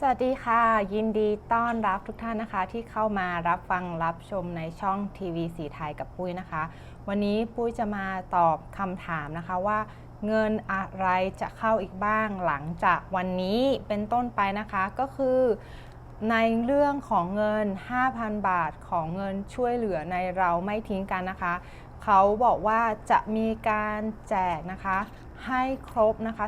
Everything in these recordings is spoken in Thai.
สวัสดีค่ะ ยินดีต้อนรับทุกท่านนะคะ ที่เข้ามารับฟังรับชมในช่องทีวีสีไทยกับปุ้ยนะคะ วันนี้ปุ้ยจะมาตอบคำถามนะคะว่า เงินอะไรจะเข้าอีกบ้างหลังจากวันนี้เป็นต้นไปนะคะก็คือ ในเรื่องของเงิน 5,000 บาทของเงินช่วยเหลือในเราไม่ทิ้งกันนะคะ เขาบอกว่าจะมีการแจกนะคะ ให้ครบนะคะ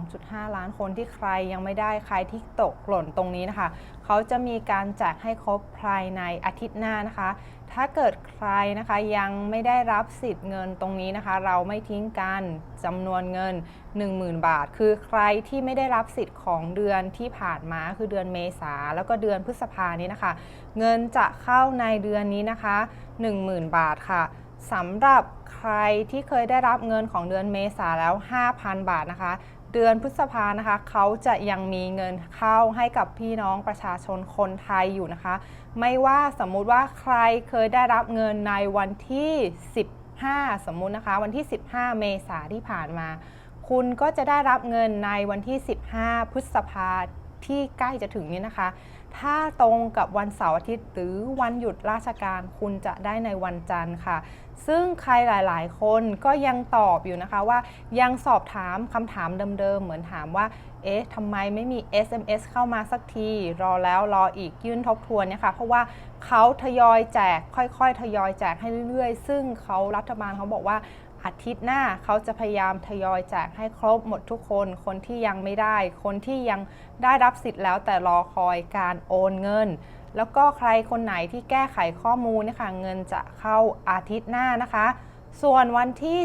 12.5 ล้านคนที่ใครยังไม่ได้ใครที่ตกหล่นตรงนี้นะคะ เขาจะมีการแจกให้ครบภายในอาทิตย์หน้านะคะ ถ้าเกิดใครนะคะยังไม่ได้รับสิทธิ์เงินตรงนี้นะคะ เราไม่ทิ้งกันจำนวนเงิน 10,000 บาท คือใครที่ไม่ได้รับสิทธิ์ของเดือนที่ผ่านมาคือเดือนเมษาแล้วก็เดือนพฤษภานี้นะคะ เงินจะเข้าในเดือนนี้นะคะ 10,000 บาทค่ะ สำหรับใครที่เคยได้รับเงินของเดือนเมษาแล้ว 5,000 บาทนะคะ เดือนพฤษภานะคะเขาจะยังมีเงินเข้าให้กับพี่น้องประชาชนคนไทยอยู่นะคะ ไม่ว่าสมมุติว่าใครเคยได้รับเงินในวันที่ 15 สมมุตินะคะ วันที่ 15 เมษาที่ผ่านมา คุณก็จะได้รับเงินในวันที่ 15 พฤษภาที่ใกล้จะถึงนี้นะคะ ถ้าตรงกับวันเสาร์อาทิตย์ หรือวันหยุดราชการคุณจะได้ในวันจันทร์ค่ะ ซึ่งใครหลาย ๆ คนก็ยังตอบอยู่นะคะว่ายังสอบถามคำถามเดิม ๆ เหมือนถามว่า เอ๊ะทำไมไม่มี SMS เข้ามาสักที รอแล้วรออีกยื่นทบทวนเนี่ยค่ะ เพราะว่าเขาทยอยแจกค่อย ๆ ทยอยแจกให้เรื่อย ๆ ซึ่งเขารัฐบาลเขาบอกว่า อาทิตย์หน้าเขาจะพยายามทยอยแจกให้ครบหมดทุกคน คนที่ยังไม่ได้ คนที่ยังได้รับสิทธิ์แล้วแต่รอคอยการโอนเงิน แล้วก็ใครคนไหนที่แก้ไขข้อมูลนะคะเงินจะเข้าอาทิตย์หน้านะคะ ส่วนวันที่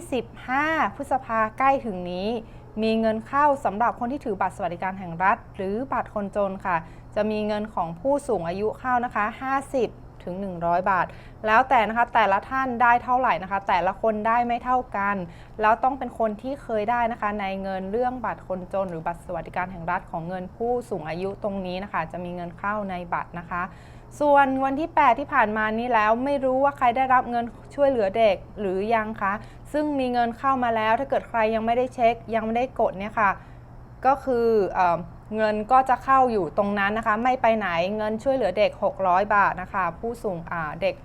15 พฤษภาใกล้ถึงนี้ มีเงินเข้าสำหรับคนที่ถือบัตรสวัสดิการแห่งรัฐ หรือบัตรคนจนค่ะ จะมีเงินของผู้สูงอายุเข้านะคะ 50 ถึง 100 บาท แล้วแต่นะคะแต่ละท่านได้เท่าไหร่นะคะ แต่ละคนได้ไม่เท่ากัน แล้วต้องเป็นคนที่เคยได้นะคะ ในเงินเรื่องบัตรคนจน หรือบัตรสวัสดิการแห่งรัฐของเงินผู้สูงอายุตรงนี้นะคะ จะมีเงินเข้าในบัตรนะคะส่วนวันที่ 8 ที่ผ่านมานี้แล้วไม่รู้ว่าใครได้รับเงินช่วยเหลือเด็กหรือยังคะ ซึ่งมีเงินเข้ามาแล้วถ้าเกิดใครยังไม่ได้เช็ค ยังไม่ได้กดเนี่ยค่ะ ก็คือเออ เงินก็จะเข้าอยู่ตรงนั้นนะคะ ไม่ไปไหนเงินช่วยเหลือเด็ก 600 บาทนะคะ ผู้สูงเด็ก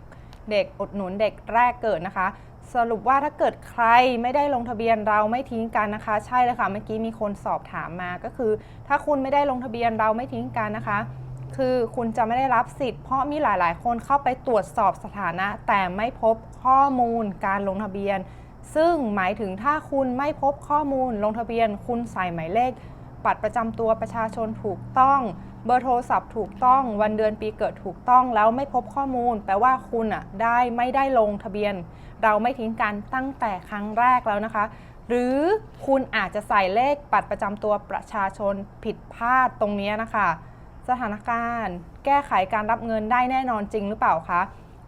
เด็กอุดหนุนเด็กแรกเกิดนะคะ สรุปว่าถ้าเกิดใครไม่ได้ลงทะเบียนเราไม่ทิ้งกันนะคะ ใช่เลยค่ะเมื่อกี้มีคนสอบถามมาก็คือ ถ้าคุณไม่ได้ลงทะเบียนเราไม่ทิ้งกันนะคะ คือคุณจะไม่ได้รับสิทธิ์เพราะมีหลาย ๆ คนเข้าไปตรวจสอบสถานะ แต่ไม่พบข้อมูลการลงทะเบียน ซึ่งหมายถึงถ้าคุณไม่พบข้อมูลลงทะเบียน คุณใส่หมายเลข บัตรประจำตัวประชาชนถูกต้อง เบอร์โทรศัพท์ถูกต้อง วันเดือนปีเกิดถูกต้อง แล้วไม่พบข้อมูล แปลว่าคุณอะได้ไม่ได้ลงทะเบียน เราไม่ทิ้งกันตั้งแต่ครั้งแรกแล้วนะคะ หรือคุณอาจจะใส่เลขบัตรประจำตัวประชาชนผิดพลาดตรงนี้นะคะ สถานการณ์ แก้ไขการรับเงินได้แน่นอนจริงหรือเปล่าคะ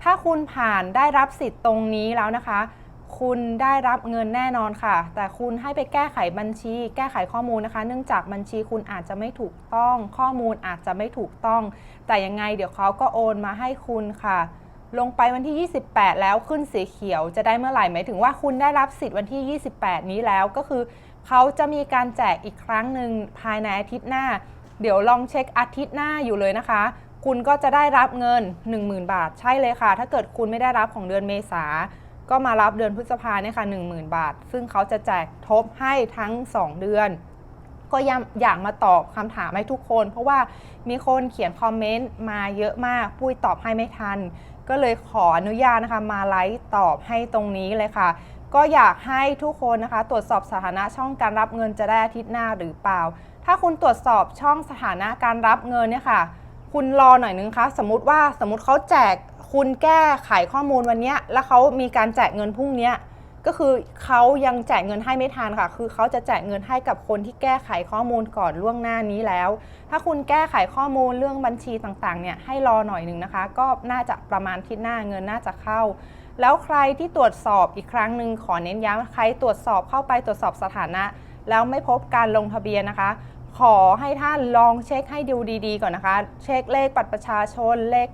ถ้าคุณผ่านได้รับสิทธิ์ตรงนี้แล้วนะคะ คุณได้รับเงินแน่นอนค่ะ แต่คุณให้ไปแก้ไขบัญชี แก้ไขข้อมูลนะคะ เนื่องจากบัญชีคุณอาจจะไม่ถูกต้อง ข้อมูลอาจจะไม่ถูกต้อง แต่ยังไงเดี๋ยวเขาก็โอนมาให้คุณค่ะ ลงไปวันที่ 28 แล้วขึ้นสีเขียวจะได้เมื่อไหร่หมายถึงว่าคุณได้รับสิทธิ์วันที่ 28 นี้แล้วก็คือ เขาจะมีการแจกอีกครั้งหนึ่งภายในอาทิตย์หน้า เดี๋ยวลองเช็คอาทิตย์หน้าอยู่เลยนะคะ คุณก็จะได้รับเงิน 10,000 บาท ใช่เลยค่ะ ถ้าเกิดคุณไม่ได้รับของเดือนเมษา ก็มารับเดือนพฤษภาเนี่ยค่ะ10,000 บาท ซึ่งเขาจะแจกทบให้ทั้ง 2 เดือน ก็ยังอยากมาตอบคำถามให้ทุกคน เพราะว่ามีคนเขียนคอมเมนต์มาเยอะมาก ปุ้ยตอบให้ไม่ทัน ก็เลยขออนุญาตนะคะมาไลฟ์ตอบให้ตรงนี้เลยค่ะ ก็อยากให้ทุกคนนะคะ ตรวจสอบสถานะช่องการรับเงินจะได้อาทิตย์หน้าหรือเปล่า ถ้าคุณตรวจสอบช่องสถานะการรับเงินเนี่ยค่ะ คุณรอหน่อยนึงคะสมมติว่าสมมติเขาแจก คุณแก้ไขข้อมูลวันนี้แล้วเขามีการแจกเงินพรุ่งนี้ก็คือเขายังแจกเงินให้ไม่ทันค่ะ คือเขาจะแจกเงินให้กับคนที่แก้ไขข้อมูลก่อนล่วงหน้านี้แล้ว ถ้าคุณแก้ไขข้อมูลเรื่องบัญชีต่างๆเนี่ยให้รอหน่อยหนึ่งนะคะ ก็น่าจะประมาณทิศหน้าเงินน่าจะเข้า แล้วใครที่ตรวจสอบอีกครั้งหนึ่งขอเน้นย้ำใครตรวจสอบเข้าไปตรวจสอบสถานะ แล้วไม่พบการลงทะเบียนนะคะ ขอให้ท่านลองเช็คให้ดูดีๆก่อนนะคะ เช็คเลขบัตรประชาชนเลข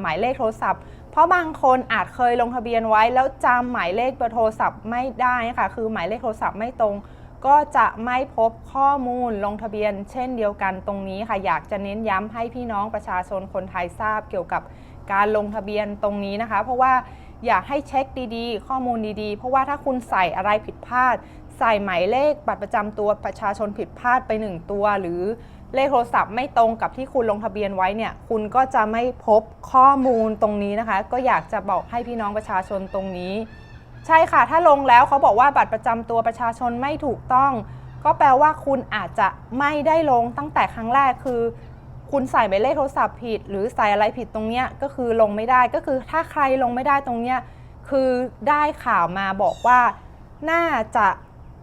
หมายเลขโทรศัพท์ เพราะบางคนอาจเคยลงทะเบียนไว้ แล้วจำหมายเลขเบอร์โทรศัพท์ไม่ได้ค่ะ คือหมายเลขโทรศัพท์ไม่ตรง ก็จะไม่พบข้อมูลลงทะเบียน เช่นเดียวกันตรงนี้ค่ะ อยากจะเน้นย้ำให้พี่น้องประชาชนคนไทยทราบเกี่ยวกับการลงทะเบียนตรงนี้นะคะ เพราะว่าอยากให้เช็คดีๆ ข้อมูลดีๆ เพราะว่าถ้าคุณใส่อะไรผิดพลาด ใส่หมายเลขบัตรประจำตัวประชาชนผิดพลาดไปหนึ่งตัว หรือเลขโทรศัพท์ไม่ตรงกับที่คุณลงทะเบียนไว้เนี่ย คุณก็จะไม่พบข้อมูลตรงนี้นะคะ ก็อยากจะบอกให้พี่น้องประชาชนตรงนี้ ใช่ค่ะ ถ้าลงแล้วเขาบอกว่าบัตรประจำตัวประชาชนไม่ถูกต้อง ก็แปลว่าคุณอาจจะไม่ได้ลงตั้งแต่ครั้งแรกคือ คุณใส่หมายเลขโทรศัพท์ผิด หรือใส่อะไรผิดตรงเนี้ยก็คือลงไม่ได้ก็คือถ้าใครลงไม่ได้ตรงเนี้ยคือได้ข่าวมาบอกว่าน่าจะ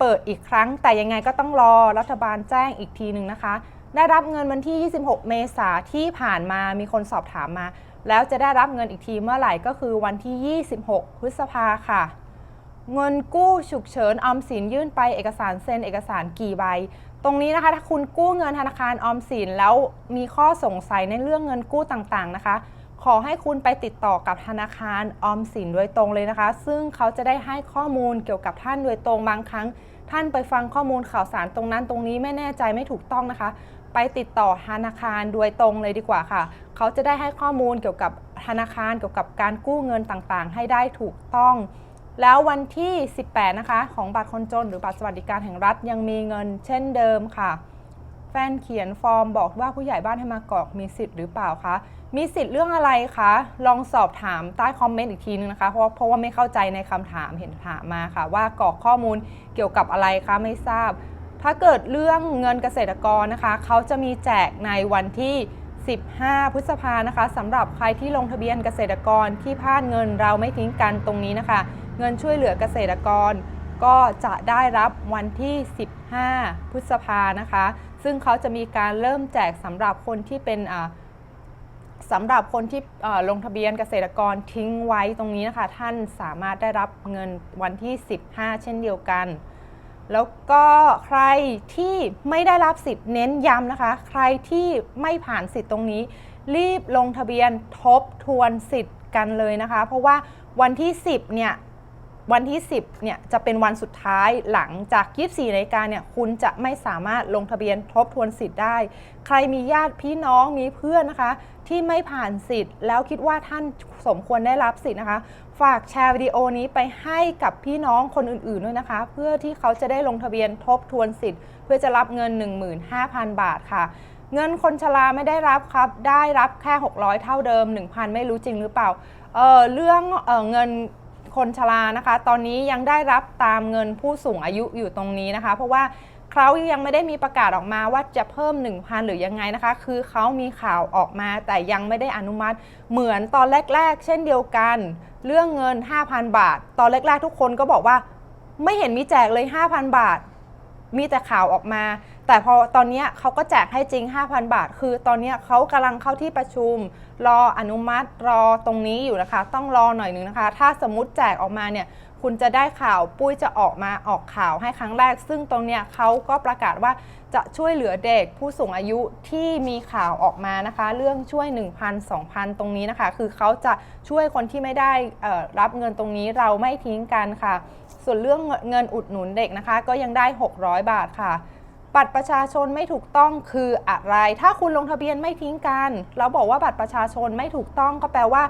เปิดอีกครั้ง แต่ยังไงก็ต้องรอรัฐบาลแจ้งอีกทีหนึ่งนะคะ ได้รับเงินวันที่ 26 เมษาที่ผ่านมามีคนสอบถามมา แล้วจะได้รับเงินอีกทีเมื่อไหร่ก็คือวันที่ 26 พฤษภาค่ะ เงินกู้ฉุกเฉินออมสินยื่นไปเอกสารเซ็นเอกสารกี่ใบ ตรงนี้นะคะถ้าคุณกู้เงินธนาคารออมสินแล้วมีข้อสงสัยในเรื่องเงินกู้ต่างๆนะคะ ขอให้คุณไปติดต่อกับธนาคารออมสินโดยตรงเลยนะคะ ซึ่งเขาจะได้ให้ข้อมูลเกี่ยวกับท่านโดยตรงบางครั้ง ท่านไปฟังข้อมูลข่าวสารตรงนั้นตรงนี้ไม่แน่ใจไม่ถูกต้องนะคะ ไปติดต่อธนาคารโดยตรงเลยดีกว่าค่ะ เขาจะได้ให้ข้อมูลเกี่ยวกับธนาคารเกี่ยวกับการกู้เงินต่างๆ ให้ได้ถูกต้อง แล้ววันที่ 18 นะคะ ของบัตรคนจนหรือบัตรสวัสดิการแห่งรัฐยังมีเงินเช่นเดิมค่ะ แฟนเขียนฟอร์มบอกว่าผู้ใหญ่บ้านให้มากรอกมีสิทธิ์หรือเปล่าคะ มีสิทธิ์เรื่องอะไรคะ ลองสอบถามใต้คอมเมนต์อีกทีนึงนะคะ เพราะเพราะว่าไม่เข้าใจในคำถามเห็นถามมาค่ะ ว่ากรอกข้อมูลเกี่ยวกับอะไรคะไม่ทราบ ถ้าเกิดเรื่องเงินเกษตรกรนะคะ เขาจะมีแจกในวันที่ 15 พฤษภานะคะสำหรับใครที่ลงทะเบียนเกษตรกรที่พลาดเงินเราไม่ทิ้งกันตรงนี้นะคะ เงินช่วยเหลือเกษตรกรก็จะได้รับวันที่ 15 พฤษภานะคะ ซึ่งเขาจะมีการเริ่มแจกสำหรับคนที่เป็นสำหรับคนที่ลงทะเบียนเกษตรกรทิ้งไว้ตรงนี้นะคะ ท่านสามารถได้รับเงินวันที่ 15 เช่นเดียวกัน แล้วก็ใครที่ไม่ได้รับสิทธิ์เน้นย้ำนะคะ ใครที่ไม่ผ่านสิทธิ์ตรงนี้ รีบลงทะเบียนทบทวนสิทธิ์กันเลยนะคะ เพราะว่าวันที่ 10 เนี่ย วันที่ 10เนี่ยจะเป็นวันสุดท้ายหลังจาก 24นาฬิกาเนี่ยคุณจะไม่สามารถลงทะเบียนทบทวนสิทธิ์ได้ ใครมีญาติพี่น้องมีเพื่อนนะคะ ที่ไม่ผ่านสิทธิ์ แล้วคิดว่าท่านสมควรได้รับสิทธิ์นะคะ ฝากแชร์วิดีโอนี้ไปให้กับพี่น้องคนอื่นๆด้วยนะคะ เพื่อที่เขาจะได้ลงทะเบียนทบทวนสิทธิ์ เพื่อจะรับเงิน 15,000 บาทค่ะเงินคนชราไม่ได้รับครับ ได้รับแค่ 600 เท่าเดิม 1,000 ไม่รู้จริงหรือเปล่า เออเรื่องเออเงิน คนชรานะคะ ตอนนี้ยังได้รับตามเงินผู้สูงอายุอยู่ตรงนี้นะคะ เพราะว่าเขายังไม่ได้มีประกาศออกมาว่าจะเพิ่ม 1,000 หรือยังไงนะคะ คือเขามีข่าวออกมาแต่ยังไม่ได้อนุมัติ เหมือนตอนแรก ๆ เช่นเดียวกัน เรื่องเงิน 5,000 บาท ตอนแรก ๆ ทุกคนก็บอกว่า ไม่เห็นมีแจกเลย 5,000 บาท มีแต่ข่าวออกมา แต่พอตอนนี้เขาก็แจกให้จริง 5,000 บาท คือตอนนี้เขากำลังเข้าที่ประชุม รออนุมัติรอตรงนี้อยู่นะคะ ต้องรอหน่อยหนึ่งนะคะ ถ้าสมมติแจกออกมาเนี่ยคุณจะได้ข่าวปุ้ยจะออกมาออกข่าวให้ครั้งแรก ซึ่งตรงเนี้ยเขาก็ประกาศว่าจะช่วยเหลือเด็กผู้สูงอายุที่มีข่าวออกมานะคะ เรื่องช่วย 1,000 2,000 ตรงนี้นะคะ คือเขาจะช่วยคนที่ไม่ได้รับเงินตรงนี้เราไม่ทิ้งกันค่ะ ส่วนเรื่องเงินอุดหนุนเด็กนะคะ ก็ยังได้ 600 บาทค่ะบัตรประชาชนไม่ถูกต้องคืออะไร ถ้าคุณลงทะเบียนไม่ทิ้งกัน เราบอกว่าบัตรประชาชนไม่ถูกต้องก็แปลว่า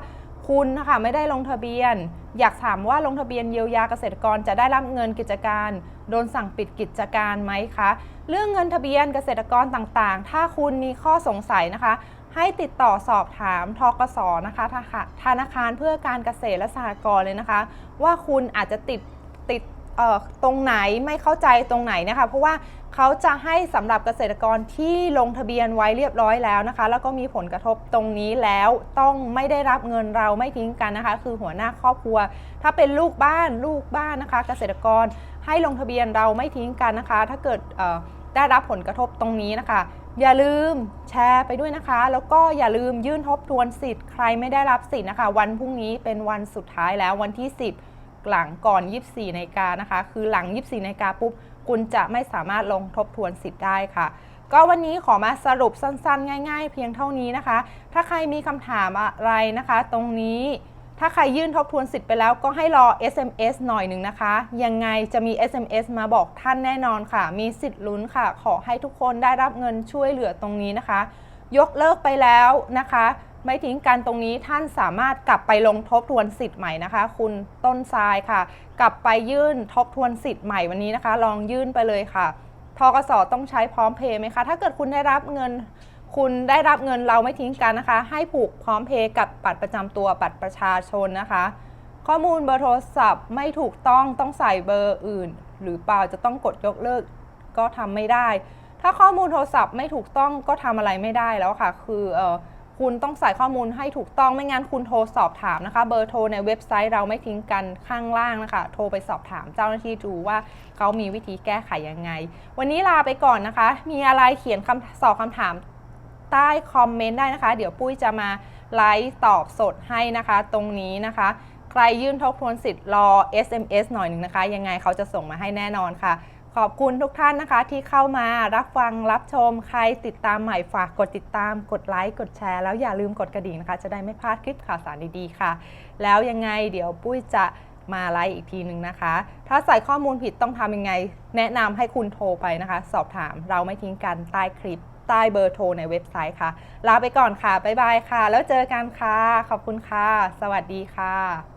คุณนะคะไม่ได้ลงทะเบียน อยากถามว่าลงทะเบียนเยียวยาเกษตรกรจะได้รับเงินกิจการ โดนสั่งปิดกิจการไหมคะ เรื่องเงินทะเบียนเกษตรกรต่างๆ ถ้าคุณมีข้อสงสัยนะคะ ให้ติดต่อสอบถามทกสนะคะธนาคารธนาคารเพื่อการเกษตรและสหกรณ์เลยนะคะ ว่าคุณอาจจะติด ตรงไหนไม่เข้าใจตรงไหนนะคะ เพราะว่าเขาจะให้สำหรับเกษตรกรที่ลงทะเบียนไว้เรียบร้อยแล้วนะคะ แล้วก็มีผลกระทบตรงนี้แล้วต้องไม่ได้รับเงินเราไม่ทิ้งกันนะคะ คือหัวหน้าครอบครัว ถ้าเป็นลูกบ้านลูกบ้านนะคะ เกษตรกรให้ลงทะเบียนเราไม่ทิ้งกันนะคะ ถ้าเกิดได้รับผลกระทบตรงนี้นะคะ อย่าลืมแชร์ไปด้วยนะคะ แล้วก็อย่าลืมยื่นทบทวนสิทธิ์ใครไม่ได้รับสิทธิ์นะคะ วันพรุ่งนี้เป็นวันสุดท้ายแล้ววันที่ 10 หลังก่อน 24นาฬิกานะคะ คือหลัง 24นาฬิกาปุ๊บ คุณจะไม่สามารถลงทบทวนสิทธิ์ได้ค่ะ ก็วันนี้ขอมาสรุปสั้นๆ ง่าย ๆ เพียงเท่านี้นะคะ ถ้าใครมีคำถามอะไรนะคะ ตรงนี้ถ้าใครยื่นทบทวนสิทธิ์ไปแล้วก็ให้รอ SMS หน่อยหนึ่งนะคะ ยังไงจะมี SMS มาบอกท่านแน่นอนค่ะ มีสิทธิ์ลุ้นค่ะ ขอให้ทุกคนได้รับเงินช่วยเหลือตรงนี้นะคะ ยกเลิกไปแล้วนะคะ ไม่ทิ้งกันตรงนี้ท่านสามารถกลับไปลงทบทวนสิทธิ์ใหม่นะคะ คุณต้นทรายค่ะ กลับไปยื่นทบทวนสิทธิ์ใหม่วันนี้นะคะ ลองยื่นไปเลยค่ะทกสต้องใช้พร้อมเพย์ไหมคะ ถ้าเกิดคุณได้รับเงิน คุณได้รับเงินเราไม่ทิ้งกันนะคะ ให้ผูกพร้อมเพย์กับบัตรประจำตัวบัตรประชาชนนะคะ ข้อมูลเบอร์โทรศัพท์ไม่ถูกต้องต้องใส่เบอร์อื่น หรือเปล่าจะต้องกดยกเลิก ก็ทำไม่ได้ ถ้าข้อมูลโทรศัพท์ไม่ถูกต้องก็ทำอะไรไม่ได้แล้วค่ะ คือเออ คุณต้องใส่ข้อมูลให้ถูกต้องไม่งั้นคุณโทรสอบถามนะคะ เบอร์โทรในเว็บไซต์เราไม่ทิ้งกันข้างล่างนะคะ โทรไปสอบถามเจ้าหน้าที่ดูว่าเขามีวิธีแก้ไขยังไง วันนี้ลาไปก่อนนะคะ มีอะไรเขียนคำสอบคำถามใต้คอมเมนต์ได้นะคะ เดี๋ยวปุ้ยจะมาไลฟ์ตอบสดให้นะคะ ตรงนี้นะคะ ใครยื่นทบทวนสิทธิ์รอ SMS หน่อยหนึ่งนะคะ ยังไงเขาจะส่งมาให้แน่นอนค่ะ ขอบคุณทุกท่านนะคะที่เข้ามารับฟังรับชมใครติดตามใหม่ฝากกดติดตามกดไลค์กดแชร์ แล้วอย่าลืมกดกระดิ่งนะคะ จะได้ไม่พลาดคลิปข่าวสารดีๆค่ะ แล้วยังไงเดี๋ยวปุ้ยจะมาไลฟ์อีกทีหนึ่งนะคะ ถ้าใส่ข้อมูลผิดต้องทำยังไง แนะนำให้คุณโทรไปนะคะ สอบถามเราไม่ทิ้งกันใต้คลิป ใต้เบอร์โทรในเว็บไซต์ค่ะ ลาไปก่อนค่ะบ๊ายบายค่ะ แล้วเจอกันค่ะ ขอบคุณค่ะ สวัสดีค่ะ